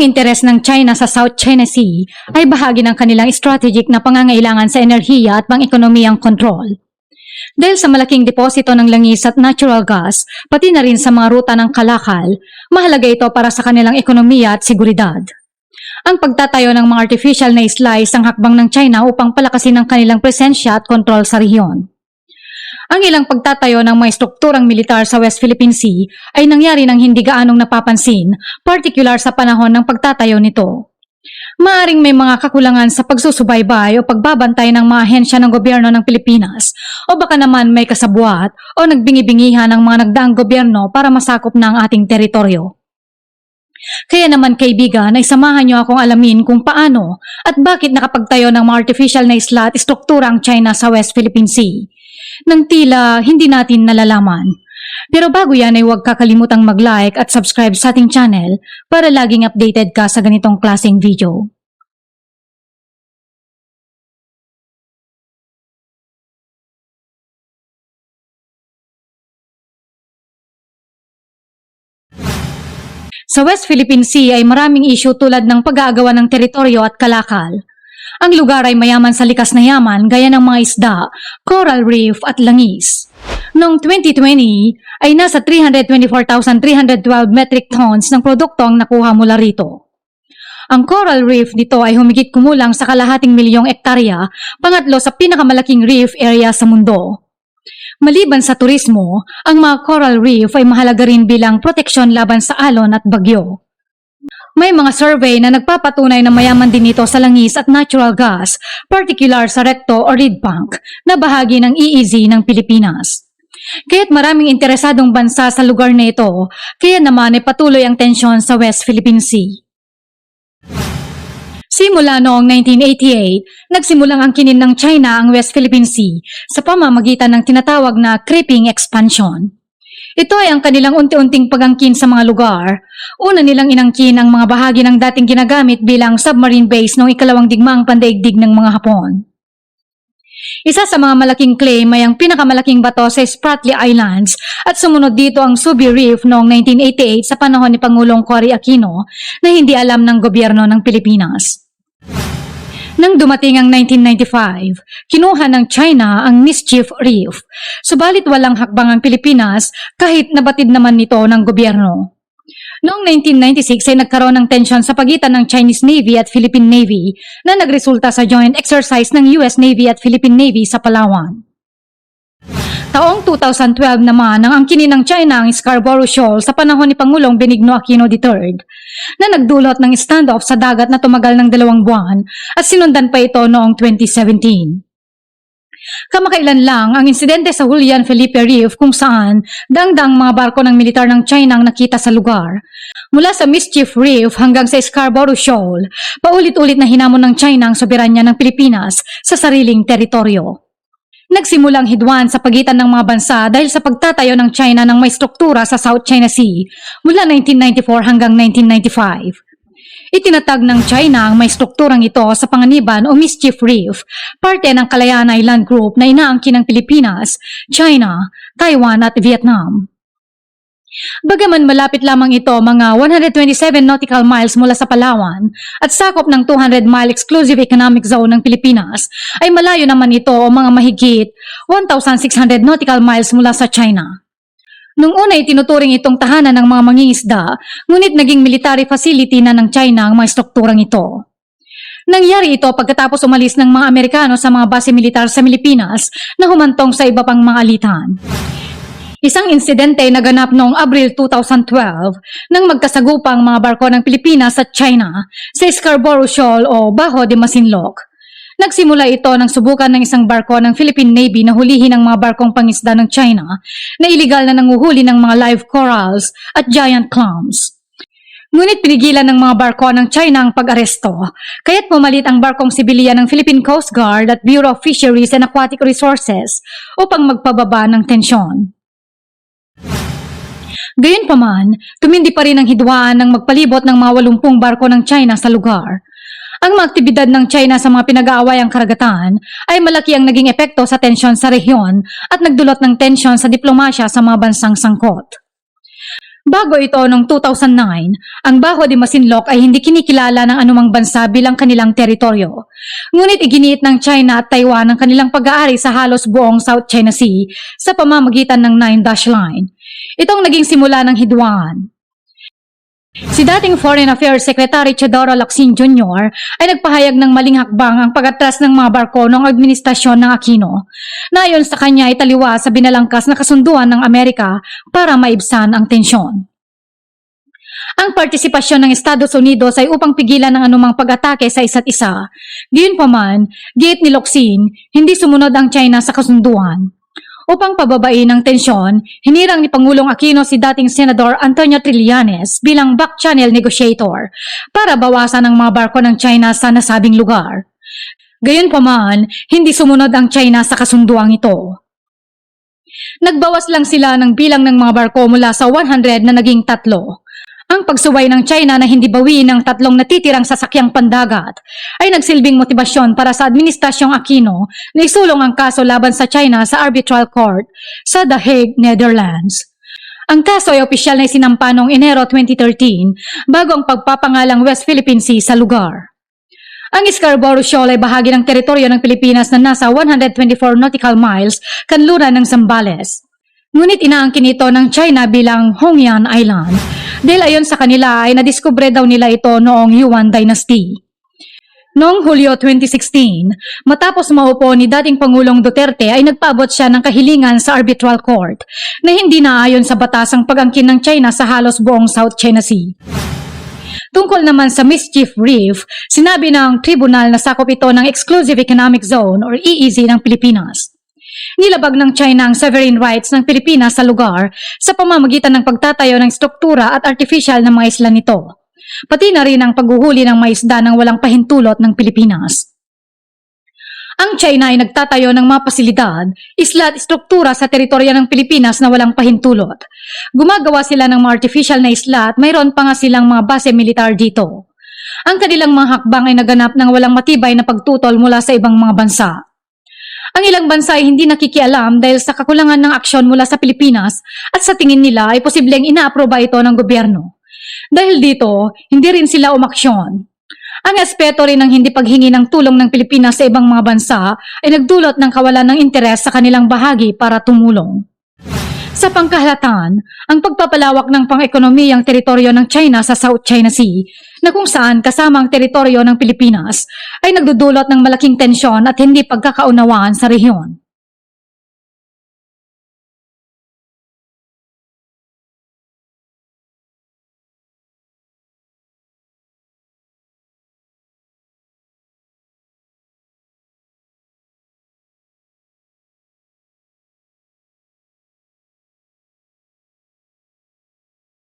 Ang interes ng China sa South China Sea ay bahagi ng kanilang strategic na pangangailangan sa enerhiya at pang-ekonomiyang kontrol. Dahil sa malaking deposito ng langis at natural gas, pati na rin sa mga ruta ng kalakal, mahalaga ito para sa kanilang ekonomiya at seguridad. Ang pagtatayo ng mga artificial na isla isang hakbang ng China upang palakasin ang kanilang presensya at kontrol sa rehiyon. Ang ilang pagtatayo ng mga strukturang militar sa West Philippine Sea ay nangyari ng hindi gaanong napapansin, particular sa panahon ng pagtatayo nito. Maaring may mga kakulangan sa pagsusubaybay o pagbabantay ng mga ahensya ng gobyerno ng Pilipinas o baka naman may kasabwat o nagbingi-bingihan ng mga nagdaang gobyerno para masakop na ang ating teritoryo. Kaya naman kaibigan ay samahan niyo akong alamin kung paano at bakit nakapagtayo ng mga artificial na isla at istruktura ang China sa West Philippine Sea nang tila hindi natin nalalaman. Pero bago yan ay huwag kakalimutang mag-like at subscribe sa ating channel para laging updated ka sa ganitong klaseng video. Sa West Philippine Sea ay maraming issue tulad ng pag-aagawa ng teritoryo at kalakal. Ang lugar ay mayaman sa likas na yaman gaya ng mga isda, coral reef at langis. Noong 2020 ay nasa 324,312 metric tons ng produkto ang nakuha mula rito. Ang coral reef nito ay humigit kumulang sa kalahating milyong ektarya, pangatlo sa pinakamalaking reef area sa mundo. Maliban sa turismo, ang mga coral reef ay mahalaga rin bilang proteksyon laban sa alon at bagyo. May mga survey na nagpapatunay na mayaman din ito sa langis at natural gas, particular sa Recto o Reed Bank, na bahagi ng EEZ ng Pilipinas. Kaya't maraming interesadong bansa sa lugar na ito, kaya naman ay patuloy ang tensyon sa West Philippine Sea. Simula noong 1988, nagsimulang ang kinin ng China ang West Philippine Sea sa pamamagitan ng tinatawag na creeping expansion. Ito ay ang kanilang unti-unting pagangkin sa mga lugar. Una nilang inangkin ang mga bahagi ng dating ginagamit bilang submarine base noong ikalawang digmaang pandaigdig ng mga Hapon. Isa sa mga malaking claim ay ang pinakamalaking bato sa Spratly Islands at sumunod dito ang Subi Reef noong 1988 sa panahon ni Pangulong Cory Aquino na hindi alam ng gobyerno ng Pilipinas. Nang dumating ang 1995, kinuha ng China ang Mischief Reef, subalit walang hakbang ang Pilipinas kahit nabatid naman nito ng gobyerno. Noong 1996 ay nagkaroon ng tensyon sa pagitan ng Chinese Navy at Philippine Navy na nagresulta sa joint exercise ng US Navy at Philippine Navy sa Palawan. Taong 2012 naman ang angkinin ng China ang Scarborough Shoal sa panahon ni Pangulong Benigno Aquino III na nagdulot ng standoff sa dagat na tumagal ng dalawang buwan at sinundan pa ito noong 2017. Kamakailan lang ang insidente sa Julian Felipe Reef kung saan dangdang mga barko ng militar ng China ang nakita sa lugar. Mula sa Mischief Reef hanggang sa Scarborough Shoal, paulit-ulit na hinamon ng China ang soberanya ng Pilipinas sa sariling teritoryo. Nagsimulang hidwan sa pagitan ng mga bansa dahil sa pagtatayo ng China ng may struktura sa South China Sea mula 1994 hanggang 1995. Itinatag ng China ang may strukturang ito sa Panganiban o Mischief Reef, parte ng Kalayaan Island Group na inaangkin ng Pilipinas, China, Taiwan at Vietnam. Bagaman malapit lamang ito mga 127 nautical miles mula sa Palawan at sakop ng 200-mile exclusive economic zone ng Pilipinas, ay malayo naman ito o mga mahigit 1,600 nautical miles mula sa China. Nung una ay tinuturing itong tahanan ng mga mangingisda, ngunit naging military facility na ng China ang mga strukturang ito. Nangyari ito pagkatapos umalis ng mga Amerikano sa mga base militar sa Pilipinas na humantong sa iba pang mga alitan. Isang insidente na ganap noong Abril 2012 nang magkasagupang mga barko ng Pilipinas at China sa Scarborough Shoal o Bajo de Masinloc. Nagsimula ito ng subukan ng isang barko ng Philippine Navy na hulihin ang mga barkong pangisda ng China na iligal na nanguhuli ng mga live corals at giant clams. Ngunit pinigilan ng mga barko ng China ang pag-aresto, kaya't pumalit ang barkong sibilyan ng Philippine Coast Guard at Bureau of Fisheries and Aquatic Resources upang magpababa ng tensyon. Gayunpaman, tumindi pa rin ang hidwaan ng magpalibot ng mga walumpung barko ng China sa lugar. Ang mga aktibidad ng China sa mga pinag-aawayang karagatan ay malaki ang naging epekto sa tensyon sa rehiyon at nagdulot ng tensyon sa diplomasya sa mga bansang sangkot. Bago ito noong 2009, ang Baho de Masinloc ay hindi kinikilala ng anumang bansa bilang kanilang teritoryo. Ngunit iginiit ng China at Taiwan ang kanilang pag-aari sa halos buong South China Sea sa pamamagitan ng Nine Dash Line. Itong naging simula ng hidwaan. Si dating Foreign Affairs Secretary Chedoro Lacsin Jr. ay nagpahayag ng maling hakbang ang pag-atras ng mga barko noong administrasyon ng Aquino na ayon sa kanya ay taliwa sa binalangkas na kasunduan ng Amerika para maibsan ang tensyon. Ang partisipasyon ng Estados Unidos ay upang pigilan ang anumang pag-atake sa isa't isa. Gayunpaman, giit ni Locsin, hindi sumunod ang China sa kasunduan. Upang pababain ang tensyon, hinirang ni Pangulong Aquino si dating Senador Antonio Trillanes bilang back channel negotiator para bawasan ang mga barko ng China sa nasabing lugar. Gayunpaman, hindi sumunod ang China sa kasunduang ito. Nagbawas lang sila ng bilang ng mga barko mula sa 100 na naging tatlo. Ang pagsuway ng China na hindi bawiin ng tatlong natitirang sasakyang pandagat ay nagsilbing motibasyon para sa Administrasyong Aquino na isulong ang kaso laban sa China sa Arbitral Court sa The Hague, Netherlands. Ang kaso ay opisyal na isinampa noong Enero 2013 bago ang pagpapangalang West Philippine Sea sa lugar. Ang Scarborough Shoal ay bahagi ng teritoryo ng Pilipinas na nasa 124 nautical miles kanluran ng Zambales. Ngunit inaangkin ito ng China bilang Hongyan Island dahil ayon sa kanila ay nadiskubre daw nila ito noong Yuan Dynasty. Noong Hulyo 2016, matapos maupo ni dating Pangulong Duterte ay nagpaabot siya ng kahilingan sa Arbitral Court na hindi naayon sa batas ang pag-angkin ng China sa halos buong South China Sea. Tungkol naman sa Mischief Reef, sinabi ng tribunal na sakop ito ng Exclusive Economic Zone or EEZ ng Pilipinas. Nilabag ng China ang sovereign rights ng Pilipinas sa lugar sa pamamagitan ng pagtatayo ng struktura at artificial na mga isla nito. Pati na rin ang paghuhuli ng mga isda ng walang pahintulot ng Pilipinas. Ang China ay nagtatayo ng mga pasilidad, isla at struktura sa teritoryo ng Pilipinas na walang pahintulot. Gumagawa sila ng mga artificial na isla at mayroon pa nga silang mga base militar dito. Ang kanilang mga hakbang ay naganap ng walang matibay na pagtutol mula sa ibang mga bansa. Ang ilang bansa ay hindi nakikialam dahil sa kakulangan ng aksyon mula sa Pilipinas at sa tingin nila ay posibleng inaaproba ito ng gobyerno. Dahil dito, hindi rin sila umaksyon. Ang aspeto rin ng hindi paghingi ng tulong ng Pilipinas sa ibang mga bansa ay nagdulot ng kawalan ng interes sa kanilang bahagi para tumulong. Sa pangkahalatan, ang pagpapalawak ng pang-ekonomiyang teritoryo ng China sa South China Sea, na kung saan kasama ang teritoryo ng Pilipinas, ay nagdudulot ng malaking tensyon at hindi pagkakaunawaan sa rehiyon.